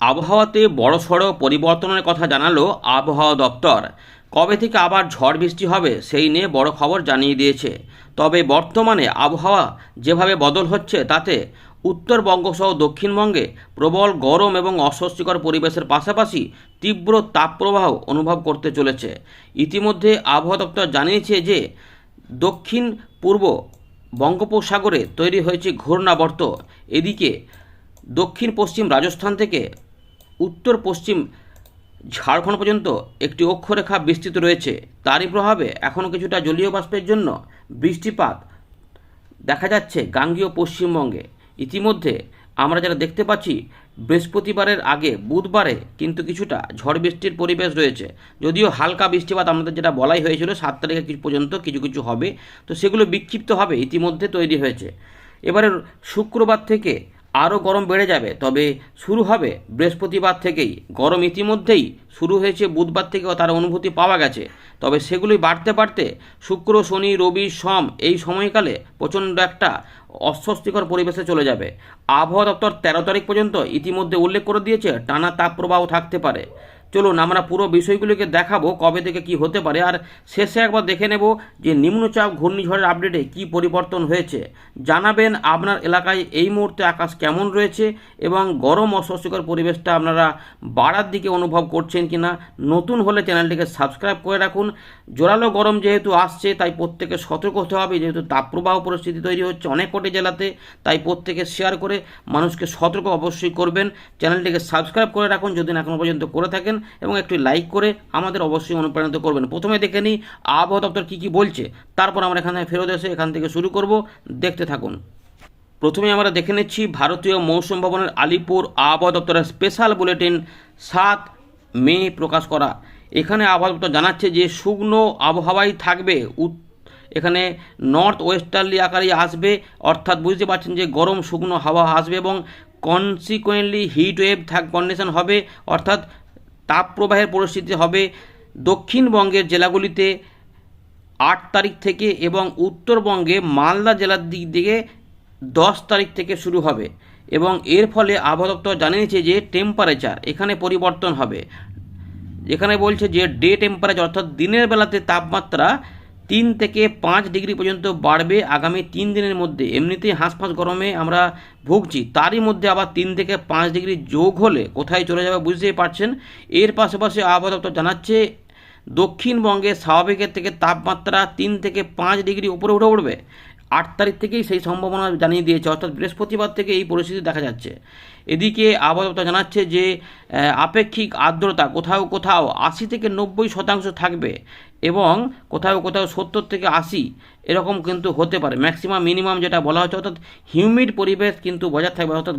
আবহাওয়াতে বড়সড় পরিবর্তনের কথা জানালো আবহাওয়া দপ্তর। কবে থেকে আবার ঝড় বৃষ্টি হবে সেই নিয়ে বড় খবর জানিয়ে দিয়েছে। তবে বর্তমানে আবহাওয়া যেভাবে বদল হচ্ছে তাতে উত্তরবঙ্গ সহ দক্ষিণবঙ্গে প্রবল গরম এবং অস্বস্তিকর পরিবেশের পাশাপাশি তীব্র তাপপ্রবাহ অনুভব করতে চলেছে। ইতিমধ্যে আবহাওয়া দপ্তর জানিয়েছে যে, দক্ষিণ পূর্ব বঙ্গোপসাগরে তৈরি হয়েছে ঘূর্ণাবর্ত। এদিকে দক্ষিণ পশ্চিম রাজস্থান থেকে উত্তর পশ্চিম ঝাড়খণ্ড পর্যন্ত একটি অক্ষরেখা বিস্তৃত রয়েছে। তারই প্রভাবে এখনও কিছুটা জলীয় বাষ্পের জন্য বৃষ্টিপাত দেখা যাচ্ছে গাঙ্গীয় পশ্চিমবঙ্গে। ইতিমধ্যে আমরা যারা দেখতে পাচ্ছি, বৃহস্পতিবারের আগে বুধবারে কিন্তু কিছুটা ঝড় বৃষ্টির পরিবেশ রয়েছে। যদিও হালকা বৃষ্টিপাত আমাদের যেটা বলাই হয়েছিল, সাত তারিখে কিছু পর্যন্ত কিছু কিছু হবে। তো সেগুলো বিক্ষিপ্ত হবে ইতিমধ্যে তৈরি হয়েছে। এবারে শুক্রবার থেকে আরও গরম বেড়ে যাবে। তবে শুরু হবে বৃহস্পতিবার থেকেই। গরম ইতিমধ্যেই শুরু হয়েছে, বুধবার থেকেও তার অনুভূতি পাওয়া গেছে। তবে সেগুলি বাড়তে বাড়তে শুক্র, শনি, রবি, সম এই সময়কালে প্রচণ্ড একটা অস্বস্তিকর পরিবেশে চলে যাবে। আবহাওয়া দপ্তর তেরো তারিখ পর্যন্ত ইতিমধ্যে উল্লেখ করে দিয়েছে, টানা তাপপ্রবাহ থাকতে পারে। চলুন আমরা পুরো বিষয়গুলিকে দেখাবো কবে থেকে কি হতে পারে। আর শেষে একবার দেখে নেব যে নিম্নচাপ ঘূর্ণিঝড়ের আপডেটে কি পরিবর্তন হয়েছে। জানাবেন আপনার এলাকায় এই মুহূর্তে আকাশ কেমন রয়েছে এবং গরম অস্বস্তিকর পরিবেশটা আপনারা বাড়ার দিকে অনুভব করছেন কি না নতুন হলে চ্যানেলটিকে সাবস্ক্রাইব করে রাখুন। জোরালো গরম যেহেতু আসছে, তাই প্রত্যেকে সতর্ক হতে হবে। যেহেতু তাপপ্রবাহ পরিস্থিতি তৈরি হচ্ছে অনেক কোটি জেলাতে, তাই প্রত্যেকে শেয়ার করে মানুষকে সতর্ক অবশ্যই করবেন। চ্যানেলটিকে সাবস্ক্রাইব করে রাখুন যদি না এখনও পর্যন্ত করে থাকেন। এবং একটি লাইক করে আমাদের অবশ্যই অনুপ্রাণিত করবেন। প্রথমে দেখে নিই, আবহাওয়া দপ্তর কী কী বলছে। তারপর আমরা এখানে ফেরত এসে এখান থেকে শুরু করব। দেখতে থাকুন। প্রথমে আমরা দেখে নিচ্ছি, ভারতীয় মৌসুম ভবনের আলিপুর আবহাওয়া দপ্তরের স্পেশাল বুলেটিন সাত মে প্রকাশ করা। এখানে আবহাওয়া দপ্তর জানাচ্ছে যে শুকনো আবহাওয়াই থাকবে। এখানে নর্থ ওয়েস্টার্লি আকারে আসবে। অর্থাৎ বুঝতে পারছেন যে গরম শুকনো হাওয়া আসবে এবং কনসিকুয়েন্টলি হিট ওয়েভ থাক কন্ডিশন হবে। অর্থাৎ তাপপ্রবাহের পরিস্থিতি হবে দক্ষিণবঙ্গের জেলাগুলিতে আট তারিখ থেকে এবং উত্তরবঙ্গে মালদা জেলার দিক থেকে দশ তারিখ থেকে শুরু হবে এবং এর ফলে আবহাওয়া দপ্তর জানিয়েছে যে টেম্পারেচার এখানে পরিবর্তন হবে। এখানে বলছে যে ডে টেম্পারেচার অর্থাৎ দিনের বেলাতে তাপমাত্রা তিন থেকে পাঁচ ডিগ্রি পর্যন্ত বাড়বে আগামী তিন দিনের মধ্যে। এমনিতেই হাঁসফাঁস গরমে আমরা ভুগছি। তারই মধ্যে আবার তিন থেকে পাঁচ ডিগ্রি যোগ হলে কোথায় চলে যাবে বুঝতেই পারছেন? এর পাশাপাশি আবহাওয়া দপ্তর জানাচ্ছে, দক্ষিণবঙ্গে স্বাভাবিকের থেকে তাপমাত্রা তিন থেকে পাঁচ ডিগ্রি উপরে উঠে উঠবে আট তারিখ থেকেই সেই সম্ভাবনা জানিয়ে দিয়েছে, অর্থাৎ বৃহস্পতিবার থেকে এই পরিস্থিতি দেখা যাচ্ছে। এদিকে আবহাওয়া জানাচ্ছে যে আপেক্ষিক আর্দ্রতা কোথাও কোথাও আশি থেকে নব্বই শতাংশ থাকবে। এবং কোথাও কোথাও সত্তর থেকে আশি এরকম কিন্তু হতে পারে। ম্যাক্সিমাম মিনিমাম যেটা বলা হচ্ছে, অর্থাৎ হিউমিড পরিবেশ কিন্তু বজায় থাকবে, অর্থাৎ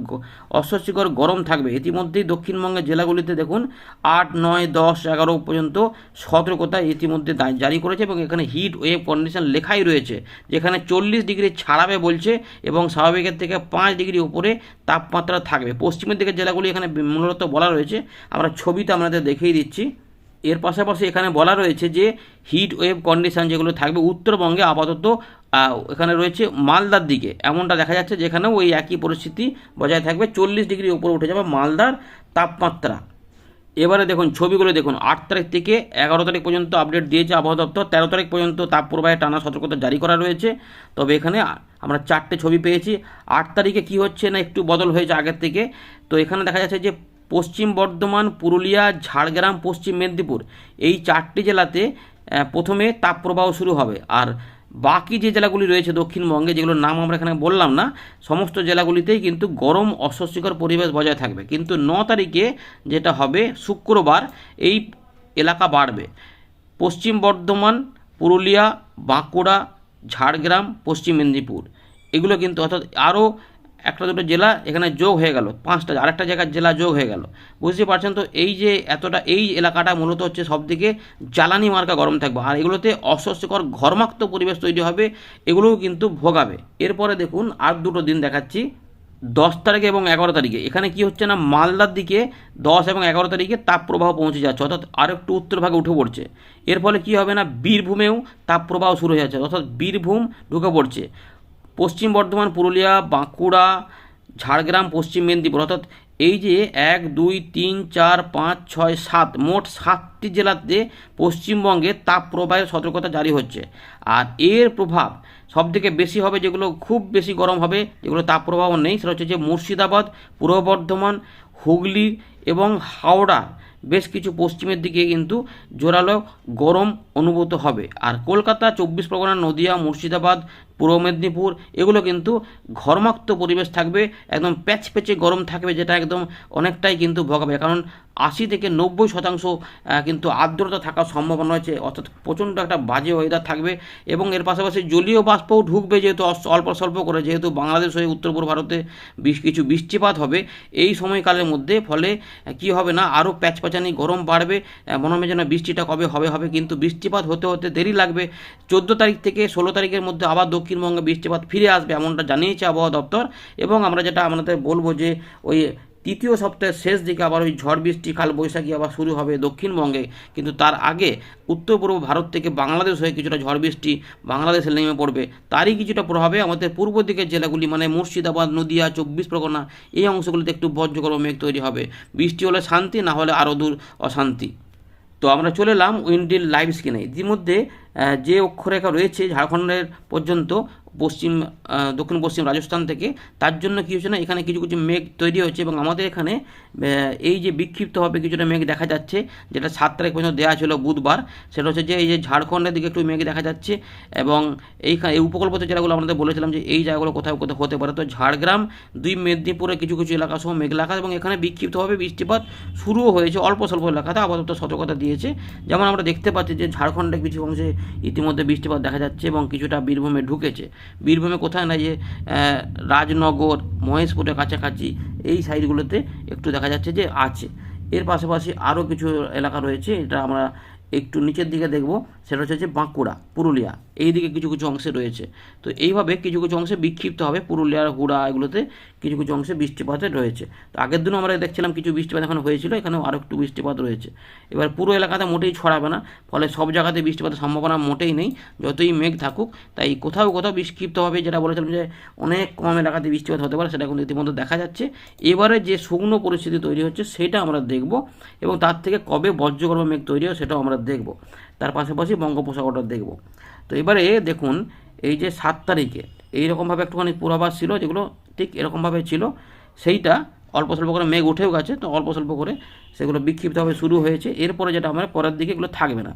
অস্বস্তিকর গরম থাকবে। ইতিমধ্যেই দক্ষিণবঙ্গের জেলাগুলিতে দেখুন, আট, নয়, দশ, এগারো পর্যন্ত সতর্কতা ইতিমধ্যে জারি করেছে এবং এখানে হিট ওয়েভ কন্ডিশন লেখাই রয়েছে, যেখানে চল্লিশ ডিগ্রি ছাড়াবে বলছে এবং স্বাভাবিকের থেকে পাঁচ ডিগ্রি উপরে তাপমাত্রা থাকবে। পশ্চিমের দিকের জেলাগুলি এখানে মূলত বলা রয়েছে। আমরা ছবিতে আপনাদের দেখিয়ে দিচ্ছি। এর পাশাপাশি এখানে বলা রয়েছে যে হিট ওয়েভ কন্ডিশন যেগুলো থাকবে উত্তরবঙ্গে আপাতত এখানে রয়েছে মালদার দিকে। এমনটা দেখা যাচ্ছে যেখানেও ওই একই পরিস্থিতি বজায় থাকবে। চল্লিশ ডিগ্রি উপরে উঠে যাবে মালদার তাপমাত্রা। এবারে দেখুন, ছবিগুলো দেখুন। আট তারিখ থেকে এগারো তারিখ পর্যন্ত আপডেট দিয়েছে আবহাওয়া দপ্তর। তেরো তারিখ পর্যন্ত তাপপ্রবাহে টানা সতর্কতা জারি করা রয়েছে। তবে এখানে আমরা চারটে ছবি পেয়েছি। আট তারিখে কি হচ্ছে না একটু বদল হয়েছে আগের থেকে। তো এখানে দেখা যাচ্ছে যে পশ্চিম বর্ধমান, পুরুলিয়া, ঝাড়গ্রাম, পশ্চিম মেদিনীপুর। এই চারটি জেলাতে প্রথমে তাপপ্রবাহ শুরু হবে। আর বাকি যে জেলাগুলি রয়েছে দক্ষিণবঙ্গে, যেগুলোর নাম আমরা এখানে বললাম না, সমস্ত জেলাগুলিতেই কিন্তু গরম অস্বস্তিকর পরিবেশ বজায় থাকবে। কিন্তু ন তারিখে যেটা হবে, শুক্রবার, এই এলাকা বাড়বে। পশ্চিম বর্ধমান, পুরুলিয়া, বাঁকুড়া, ঝাড়গ্রাম, পশ্চিম মেদিনীপুর। এগুলো কিন্তু অর্থাৎ আরও একটা দুটো জেলা এখানে যোগ হয়ে গেল, পাঁচটা, আরেকটা জায়গার জেলা যোগ হয়ে গেল। বুঝতে পারছেন তো, এই যে এতটা, এই এলাকাটা মূলত হচ্ছে সবদিকে জ্বালানি মার্কা গরম থাকবে। আর এগুলোতে অস্বস্তিকর ঘর্মাক্ত পরিবেশ তৈরি হবে, এগুলোও কিন্তু ভোগাবে। এরপরে দেখুন, আর দুটো দিন দেখাচ্ছি। দশ তারিখে এবং এগারো তারিখে। এখানে কি হচ্ছে না, মালদার দিকে দশ এবং এগারো তারিখে তাপপ্রবাহ পৌঁছে যাচ্ছে, অর্থাৎ আরও একটু উত্তর ভাগে উঠে পড়ছে। এর ফলে কি হবে না, বীরভূমেও তাপপ্রবাহ শুরু হয়ে যাচ্ছে, অর্থাৎ বীরভূম ঢুকে পড়ছে। পশ্চিম বর্ধমান, পুরুলিয়া, বাঁকুড়া, ঝাড়গ্রাম, পশ্চিম মেদিনীপুর। অর্থাৎ এই যে এক, দুই, তিন, চার, পাঁচ, ছয়, সাত, মোট সাতটি জেলাতে পশ্চিমবঙ্গে তাপপ্রবাহের সতর্কতা জারি হচ্ছে। আর এর প্রভাব সবথেকে বেশি হবে, যেগুলো খুব বেশি গরম হবে যেগুলো তাপপ্রবাহ নেই, সেটা হচ্ছে যে মুর্শিদাবাদ, পূর্ব বর্ধমান, হুগলি এবং হাওড়া। বেশ কিছু পশ্চিমের দিকে কিন্তু জোরালো গরম অনুভূত হবে। আর কলকাতা, চব্বিশ পরগনা, নদিয়া, মুর্শিদাবাদ, পূর্ব মেদিনীপুর, এগুলো কিন্তু ঘর্মাক্ত পরিবেশ থাকবে, একদম প্যাচ প্যাচে গরম থাকবে, যেটা একদম অনেকটাই কিন্তু ভোগাবে। কারণ আশি থেকে নব্বই শতাংশ কিন্তু আর্দ্রতা থাকার সম্ভাবনা রয়েছে। অর্থাৎ প্রচণ্ড একটা বাজে ওয়েদার থাকবে এবং এর পাশাপাশি জলীয় বাষ্পও ঢুকবে যেহেতু অল্প স্বল্প করে, যেহেতু বাংলাদেশ হয়ে উত্তর পূর্ব ভারতে বেশ, কিছু বৃষ্টিপাত হবে। এই সময়কালের মধ্যে ফলে কি হবে না, আরও প্যাচপ্যাচানি গরম বাড়বে। মনে হবে যেন বৃষ্টিটা কবে হবে হবে, কিন্তু বৃষ্টিপাত হতে হতে দেরি লাগবে। চোদ্দ তারিখ থেকে ষোলো তারিখের মধ্যে আবার দক্ষিণবঙ্গে বৃষ্টিপাত ফিরে আসবে, এমনটা জানিয়েছে আবহাওয়া দপ্তর। এবং আমরা যেটা আমাদের বলব যে ওই তৃতীয় সপ্তাহের শেষ দিকে আবার ওই ঝড় বৃষ্টি, কাল বৈশাখী আবার শুরু হবে দক্ষিণবঙ্গে। কিন্তু তার আগে উত্তর পূর্ব ভারত থেকে বাংলাদেশ হয়ে কিছুটা ঝড় বৃষ্টি বাংলাদেশে নেমে পড়বে। তারই কিছুটা প্রভাবে আমাদের পূর্ব দিকের জেলাগুলি মানে মুর্শিদাবাদ, নদিয়া, চব্বিশ পরগনা, এই অংশগুলিতে একটু বজ্রগর্ভ মেঘ তৈরি হবে। বৃষ্টি হলে শান্তি, না হলে আরও দূর অশান্তি। তো আমরা চলে এলাম উইন্ডিল লাইভ স্ক্রিনে। ইতিমধ্যে যে অক্ষরেখা রয়েছে ঝাড়খণ্ডের পর্যন্ত পশ্চিম দক্ষিণ পশ্চিম রাজস্থান থেকে, তার জন্য কী হচ্ছে না, এখানে কিছু কিছু মেঘ তৈরি হয়েছে এবং আমাদের এখানে এই যে বিক্ষিপ্তভাবে কিছুটা মেঘ দেখা যাচ্ছে, যেটা সাত তারিখ পর্যন্ত দেওয়া ছিল বুধবার, সেটা হচ্ছে যে এই যে ঝাড়খণ্ডের দিকে একটু মেঘ দেখা যাচ্ছে এবং এইখানে, এই উপকূলবর্তী জেলাগুলো আমাদের বলেছিলাম যে এই জায়গাগুলো কোথাও কোথাও হতে পারে। তো ঝাড়গ্রাম, দুই মেদিনীপুরে কিছু কিছু এলাকা সহ মেঘ মেঘলাখা এবং এখানে বিক্ষিপ্তভাবে বৃষ্টিপাত শুরুও হয়েছে, অল্প স্বল্প এলাকাতে আপাতত সতর্কতা দিয়েছে। যেমন আমরা দেখতে পাচ্ছি যে ঝাড়খণ্ডের কিছু অংশে ইতিমধ্যে বৃষ্টিপাত দেখা যাচ্ছে এবং কিছুটা বীরভূমে ঢুকেছে। বীরভূমে কোথায় না যে রাজনগর, মহেশপুরের কাছাকাছি, এই সাইডগুলোতে একটু দেখা যাচ্ছে যে আছে। এর পাশাপাশি আরও কিছু এলাকা রয়েছে, এটা আমরা একটু নিচের দিকে দেখব, সেটা হচ্ছে যে বাঁকুড়া, পুরুলিয়া এই দিকে কিছু কিছু অংশে রয়েছে। তো এইভাবে কিছু কিছু অংশে বিক্ষিপ্ত হবে, পুরুলিয়ার, হুড়া এগুলোতে কিছু কিছু অংশে বৃষ্টিপাতে রয়েছে। তো আগের দিনও আমরা দেখছিলাম কিছু বৃষ্টিপাত এখন হয়েছিল, এখানেও আরও একটু বৃষ্টিপাত রয়েছে। এবার পুরো এলাকাতে মোটেই ছড়াবে না, ফলে সব জায়গাতে বৃষ্টিপাতের সম্ভাবনা মোটেই নেই, যতই মেঘ থাকুক। তাই কোথাও কোথাও বিক্ষিপ্তভাবে যেটা বলেছিলাম যে অনেক কম এলাকাতে বৃষ্টিপাত হতে পারে, সেটা কিন্তু ইতিমধ্যে দেখা যাচ্ছে। এবারে যে শুকনো পরিস্থিতি তৈরি হচ্ছে, সেটা আমরা দেখব এবং তার থেকে কবে বজ্রগর্ভ মেঘ তৈরি হয় সেটাও আমরা দেখব। তার পাশাপাশি বঙ্গোপসাগরটা দেখব। তো এবারে দেখুন, এই যে সাত তারিখে এইরকমভাবে একটুখানি পূর্বাভাস ছিল, যেগুলো ঠিক এরকমভাবে ছিল, সেইটা অল্প স্বল্প করে মেঘ উঠেও গেছে, তো অল্প স্বল্প করে সেগুলো বিক্ষিপ্তভাবে শুরু হয়েছে। এরপরে যেটা আমরা পরের দিকে এগুলো থাকবে না।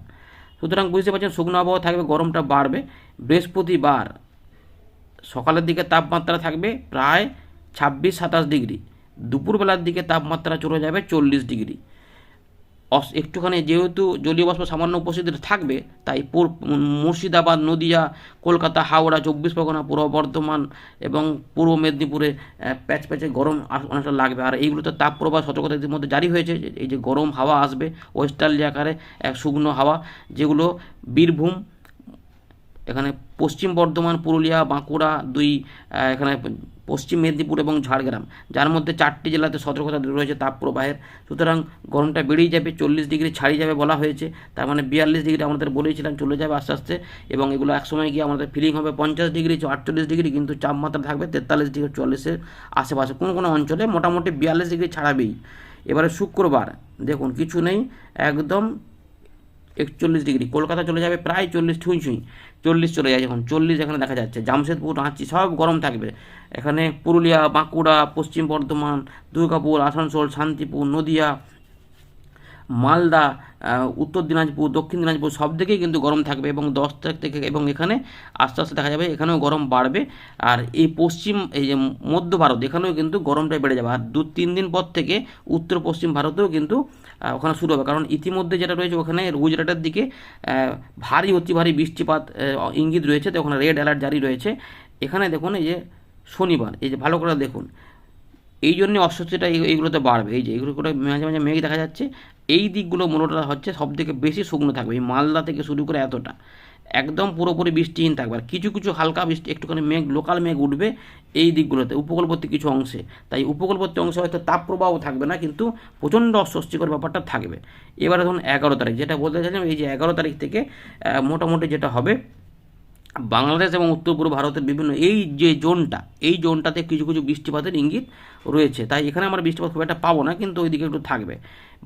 সুতরাং বুঝতে পারছেন, শুকনো আবহাওয়া থাকবে, গরমটা বাড়বে। বৃহস্পতিবার সকালের দিকে তাপমাত্রা থাকবে প্রায় ছাব্বিশ সাতাশ ডিগ্রি। দুপুরবেলার দিকে তাপমাত্রা চলে যাবে চল্লিশ ডিগ্রি। একটুখানি যেহেতু জলীয় বাষ্প সামান্য উপস্থিতি থাকবে, তাই মুর্শিদাবাদ, নদীয়া, কলকাতা, হাওড়া, চব্বিশ পরগনা, পূর্ব বর্ধমান এবং পূর্ব মেদিনীপুরে প্যাচ প্যাচে গরম অনেকটা লাগবে। আর এইগুলোতে তাপপ্রবাহ সতর্কতা ইতিমধ্যে জারি হয়েছে এই যে গরম হাওয়া আসবে ওয়েস্টার্লি আকারে এক শুকনো হাওয়া, যেগুলো বীরভূম এখানে পশ্চিম বর্ধমান, পুরুলিয়া, বাঁকুড়া, দুই এখানে পশ্চিম মেদিনীপুর এবং ঝাড়গ্রাম, যার মধ্যে চারটি জেলাতে সতর্কতা রয়েছে তাপপ্রবাহের সুতরাং গরমটা বেড়েই যাবে, চল্লিশ ডিগ্রি ছাড়িয়ে যাবে বলা হয়েছে, তার মানে বিয়াল্লিশ ডিগ্রি আমাদের বলেছিলাম চলে যাবে আস্তে আস্তে, এবং এগুলো একসময় গিয়ে আমাদের ফিলিং হবে পঞ্চাশ ডিগ্রি আটচল্লিশ ডিগ্রি, কিন্তু তাপমাত্রা থাকবে তেতাল্লিশ ডিগ্রি চল্লিশের আশেপাশে। কোনো কোনো অঞ্চলে মোটামুটি বিয়াল্লিশ ডিগ্রি ছাড়াবেই। এবারে শুক্রবার, দেখুন, কিছু নেই, একদম একচল্লিশ ডিগ্রি। কলকাতা চলে যাবে প্রায় চল্লিশ, ছুঁই ছুঁই। চল্লিশ চলে যায় এখন চল্লিশ এখানে দেখা যাচ্ছে। জামশেদপুর, রাঁচি সব গরম থাকবে। এখানে পুরুলিয়া, বাঁকুড়া, পশ্চিম বর্ধমান, দুর্গাপুর, আসানসোল, শান্তিপুর, নদিয়া, মালদা উত্তর দিনাজপুর, দক্ষিণ দিনাজপুর সব দিকেই কিন্তু গরম থাকবে এবং দশ তারিখ থেকে এবং এখানে আস্তে আস্তে দেখা যাবে এখানেও গরম বাড়বে। আর এই পশ্চিম, এই যে মধ্য ভারত, এখানেও কিন্তু গরমটা বেড়ে যাবে। আর দু তিন দিন পর থেকে উত্তর পশ্চিম ভারতেও কিন্তু ওখানে শুরু হবে। কারণ ইতিমধ্যে যেটা রয়েছে ওখানে গুজরাটের দিকে ভারী, অতি ভারী বৃষ্টিপাত ইঙ্গিত রয়েছে। তো ওখানে রেড অ্যালার্ট জারি রয়েছে। এখানে দেখুন এই যে শনিবার, এই যে ভালো করে দেখুন। এই জন্যে অস্বস্তিটা এই- এইগুলোতে বাড়বে। এই যে এগুলো মাঝে মাঝে মেঘ দেখা যাচ্ছে। এই দিকগুলো মূলত হচ্ছে সব থেকে বেশি শুকনো থাকবে। এই মালদা থেকে শুরু করে এতটা। একদম পুরোপুরি বৃষ্টিহীন থাকবে। আর কিছু কিছু হালকা বৃষ্টি, একটুখানি মেঘ, লোকাল মেঘ উঠবে এই দিকগুলোতে, উপকূলবর্তী কিছু অংশে। তাই উপকূলবর্তী অংশে হয়তো তাপপ্রবাহ থাকবে না, কিন্তু প্রচণ্ড অস্বস্তিকর ব্যাপারটা থাকবে। এবারে ধরুন এগারো তারিখ, যেটা বলতে চাইছিলাম, এই যে এগারো তারিখ থেকে মোটামুটি যেটা হবে, বাংলাদেশ এবং উত্তর পূর্ব ভারতের বিভিন্ন, এই যে জোনটা, এই জোনটাতে কিছু কিছু বৃষ্টিপাতের ইঙ্গিত রয়েছে। তাই এখানে আমরা বৃষ্টিপাত খুব একটা পাবো না, কিন্তু ওইদিকে একটু থাকবে।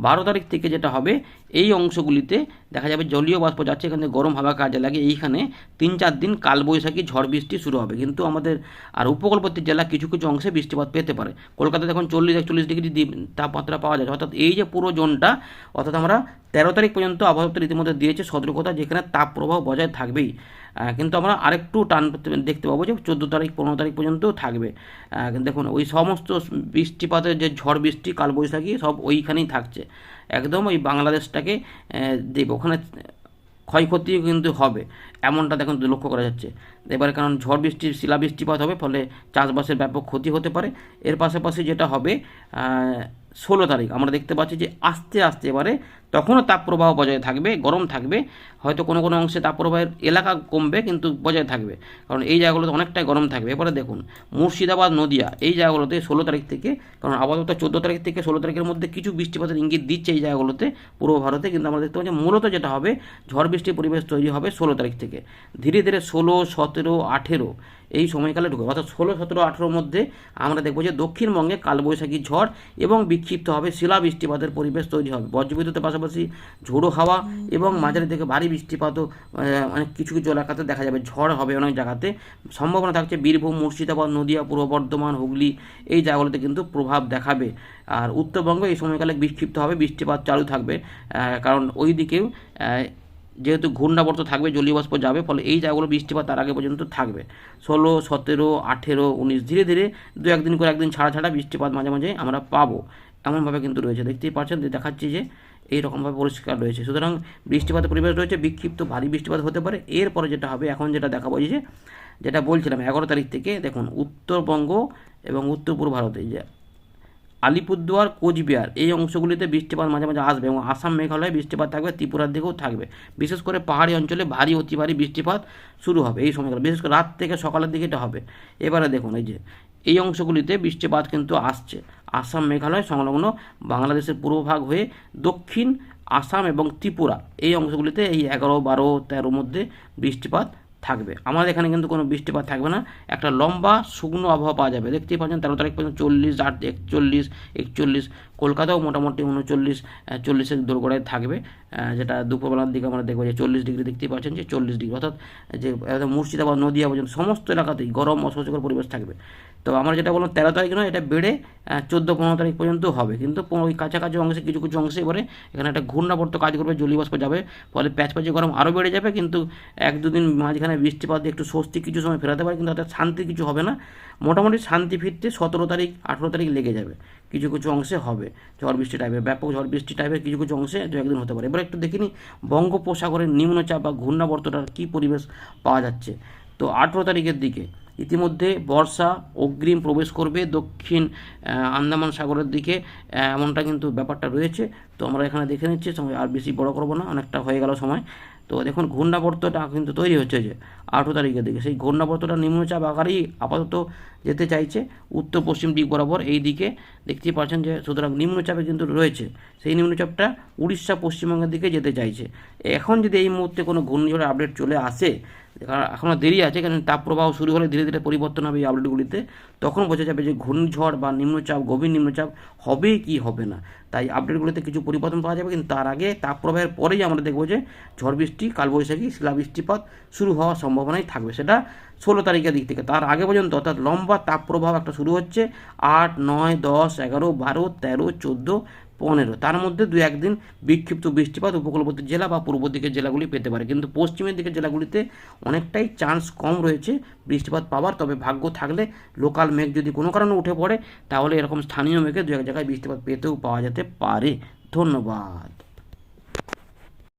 বারো তারিখ থেকে যেটা হবে, এই অংশগুলিতে দেখা যাবে জলীয় বাষ্প যাচ্ছে, এখান গরম হাওয়া কাজে লাগে। এইখানে তিন চার দিন কালবৈশাখী ঝড় বৃষ্টি শুরু হবে। কিন্তু আমাদের আর উপকূলবর্তী জেলা কিছু কিছু অংশে বৃষ্টিপাত পেতে পারে। কলকাতাতে এখন চল্লিশ, একচল্লিশ ডিগ্রি তাপমাত্রা পাওয়া যায়। অর্থাৎ এই যে পুরো জোনটা, অর্থাৎ আমরা তেরো তারিখ পর্যন্ত আবহাওয়া ইতিমধ্যে দিয়েছে সতর্কতা যেখানে তাপ প্রবাহ বজায় থাকবেই। কিন্তু আমরা আরেকটু টান দেখতে পাবো যে চোদ্দ তারিখ, পনেরো তারিখ পর্যন্ত থাকবে। দেখুন, ওই সমস্ত বৃষ্টিপাতের যে ঝড় বৃষ্টি, কালবৈশাখী সব ওইখানেই থাকছে। একদম ওই বাংলাদেশটাকে দেব। ওখানে ক্ষয়ক্ষতিও কিন্তু হবে, এমনটা দেখুন লক্ষ্য করা যাচ্ছে। এবারে কারণ ঝড় বৃষ্টির শিলা বৃষ্টিপাত হবে, ফলে চাষবাসের ব্যাপক ক্ষতি হতে পারে। এর পাশাপাশি যেটা হবে ষোলো তারিখ। আমরা দেখতে পাচ্ছি যে আস্তে আস্তে এবারে তখনও তাপপ্রবাহ বজায় থাকবে, গরম থাকবে। হয়তো কোনো কোনো অংশে তাপপ্রবাহের এলাকা কমবে কিন্তু বজায় থাকবে। কারণ এই জায়গাগুলোতে অনেকটাই গরম থাকবে। এবারে দেখুন, মুর্শিদাবাদ, নদিয়া, এই জায়গাগুলোতে ষোলো তারিখ থেকে, কারণ আপাতত চোদ্দ তারিখ থেকে ষোলো তারিখের মধ্যে কিছু বৃষ্টিপাতের ইঙ্গিত দিচ্ছে এই জায়গাগুলোতে পূর্ব ভারতে। কিন্তু আমরা দেখতে পাচ্ছি মূলত যেটা হবে, ঝড় বৃষ্টির পরিবেশ তৈরি হবে ষোলো তারিখ থেকে। ধীরে ধীরে ষোলো, সতেরো, আঠেরো এই সময়কালে ঢুকবে অর্থাৎ ষোলো, সতেরো, আঠেরোর মধ্যে আমরা দেখব যে দক্ষিণবঙ্গে কালবৈশাখী ঝড় এবং বিক্ষিপ্ত হবে শিলা বৃষ্টিপাতের পরিবেশ তৈরি হবে। বজ্রবিদ্যুতের পাশাপাশি ঝোড়ো হাওয়া এবং মাঝারি থেকে ভারী বৃষ্টিপাতও অনেক কিছু কিছু এলাকাতে দেখা যাবে। ঝড় হবে অনেক জায়গাতে। সম্ভাবনা থাকছে বীরভূম, মুর্শিদাবাদ, নদিয়া, পূর্ব বর্ধমান, হুগলি এই জায়গাগুলোতে কিন্তু প্রভাব দেখাবে। আর উত্তরবঙ্গ এই সময়কালে বিক্ষিপ্ত হবে, বৃষ্টিপাত চালু থাকবে। কারণ ওই দিকেও যেহেতু ঘূর্ণাবর্ত থাকবে, জলীয় বাষ্প যাবে, ফলে এই জায়গাগুলো বৃষ্টিপাত তার আগে পর্যন্ত থাকবে। ষোলো, সতেরো, আঠেরো, উনিশ, ধীরে ধীরে দু একদিন করে একদিন ছাড়া ছাড়া বৃষ্টিপাত মাঝে মাঝে আমরা পাবো। এমনভাবে কিন্তু রয়েছে। দেখতেই পাচ্ছেন দেখাচ্ছি যে এই রকমভাবে পরিষ্কার রয়েছে। সুতরাং বৃষ্টিপাতের পরিবেশ রয়েছে, বিক্ষিপ্ত ভারী বৃষ্টিপাত হতে পারে। এরপরে যেটা হবে, এখন যেটা দেখাবো যে, যেটা বলছিলাম, এগারো তারিখ থেকে দেখুন, উত্তরবঙ্গ এবং উত্তর পূর্ব ভারতে যে আলিপুরদুয়ার, কোচবিহার, এই অংশগুলিতে বৃষ্টিপাত মাঝে মাঝে আসবে এবং আসাম মেঘালয়ে বৃষ্টিপাত থাকবে, ত্রিপুরার দিকেও থাকবে। বিশেষ করে পাহাড়ি অঞ্চলে ভারী, অতি ভারী বৃষ্টিপাত শুরু হবে এই সময়কালে। বিশেষ করে রাত থেকে সকালের দিকে এটা হবে। এবারে দেখুন, এই যে, এই অংশগুলিতে বৃষ্টিপাত কিন্তু আসছে। আসাম, মেঘালয় সংলগ্ন বাংলাদেশের পূর্বভাগ হয়ে দক্ষিণ আসাম এবং ত্রিপুরা, এই অংশগুলিতে এই এগারো, বারো, তেরোর মধ্যে বৃষ্টিপাত থাকবে। আমাদের এখানে কিন্তু কোনো বৃষ্টিপাত থাকবে না। একটা লম্বা শুকনো আবহাওয়া পাওয়া যাবে। দেখতেই পাচ্ছেন তেরো তারিখ পর্যন্ত চল্লিশ, আট, একচল্লিশ একচল্লিশ কলকাতাও মোটামুটি উনচল্লিশ চল্লিশের দোরগোড়ায় থাকবে যেটা দুপুরবেলার দিকে আমরা দেখব যে চল্লিশ ডিগ্রি দেখতেই পাচ্ছেন যে চল্লিশ ডিগ্রি, অর্থাৎ যে মুর্শিদাবাদ, নদীয়া পর্যন্ত সমস্ত এলাকাতেই গরম অসহ্যকর পরিবেশ থাকবে। তো আমরা যেটা বললাম, তেরো তারিখ নয়, এটা বেড়ে চোদ্দ, পনেরো তারিখ পর্যন্ত হবে, কিন্তু ওই কাছাকাছি অংশে, কিছু কিছু অংশে এবারে এখানে একটা ঘূর্ণাবর্ত কাজ করবে জলীয় বাষ্প যাবে, ফলে প্যাচপ্যাচে গরম আরও বেড়ে যাবে, কিন্তু এক দুদিন মাঝখানে বৃষ্টিপাত দিয়ে একটু স্বস্তি কিছু সময় ফেরাতে পারে, কিন্তু তাতে শান্তি কিছু হবে না। মোটামুটি শান্তি ফিরতে সতেরো তারিখ, আঠেরো তারিখ লেগে যাবে। কিছু কিছু অংশে হবে। ঝড় বৃষ্টি টাইপের ব্যাপক ঝড় বৃষ্টি টাইপের কিছু কিছু অংশে দু একদিন হতে পারে। এবার একটু দেখিনি বঙ্গোপসাগরের নিম্নচাপ বা ঘূর্ণাবর্তটার কী পরিবেশ পাওয়া যাচ্ছে। তো আঠেরো তারিখের দিকে ইতিমধ্যে বর্ষা অগ্রিম প্রবেশ করবে দক্ষিণ আন্দামান সাগরের দিকে এমনটা কিন্তু ব্যাপারটা রয়েছে। তো আমরা এখানে দেখে নিচ্ছি সময় আর বেশি বড় করব না, অনেকটা হয়ে গেল সময়। তো দেখুন, ঘূর্ণাবর্তটা কিন্তু তৈরি হচ্ছে যে আঠেরো তারিখের দিকে। সেই ঘূর্ণাবর্তটা নিম্নচাপ আকারেই আপাতত যেতে চাইছে। উত্তর পশ্চিম দিক বরাবর এই দিকে দেখতে পাচ্ছেন যে, সুতরাং নিম্নচাপে কিন্তু রয়েছে। সেই নিম্নচাপটা উড়িষ্যা পশ্চিমবঙ্গের দিকে যেতে চাইছে। এখন যদি এই মুহূর্তে কোনো ঘূর্ণিঝড় আপডেট চলে আসে কারণ এখনও দেরি আছে, কারণ তাপপ্রবাহ শুরু হলে ধীরে ধীরে পরিবর্তন হবে এই আপডেটগুলিতে তখন বোঝা যাবে যে ঘূর্ণিঝড় বা নিম্নচাপ, গভীর নিম্নচাপ হবে কি হবে না। তাই আপডেটগুলিতে কিছু পরিবর্তন পাওয়া যাবে, কিন্তু তার আগে তাপপ্রবাহের পরেই আমরা দেখব যে ঝড় বৃষ্টি, কালবৈশাখী, শিলাবৃষ্টিপাত শুরু হওয়ার সম্ভাবনাই থাকবে। সেটা ষোলো তারিখের দিক থেকে। তার আগে পর্যন্ত অর্থাৎ লম্বা তাপপ্রবাহ একটা শুরু হচ্ছে আট, নয়, দশ, এগারো, বারো, তেরো, চোদ্দ পনেরো। তার মধ্যে দু একদিন বিক্ষিপ্ত বৃষ্টিপাত উপকূলবর্তী জেলা বা পূর্ব দিকের জেলাগুলি পেতে পারে। কিন্তু পশ্চিমের দিকের জেলাগুলিতে অনেকটাই চান্স কম রয়েছে বৃষ্টিপাত পাওয়ার। তবে ভাগ্য থাকলে লোকাল মেঘ যদি কোনো কারণে উঠে পড়ে, তাহলে এরকম স্থানীয় মেঘে দু এক জায়গায় বৃষ্টিপাত পেতেও পাওয়া যেতে পারে। ধন্যবাদ।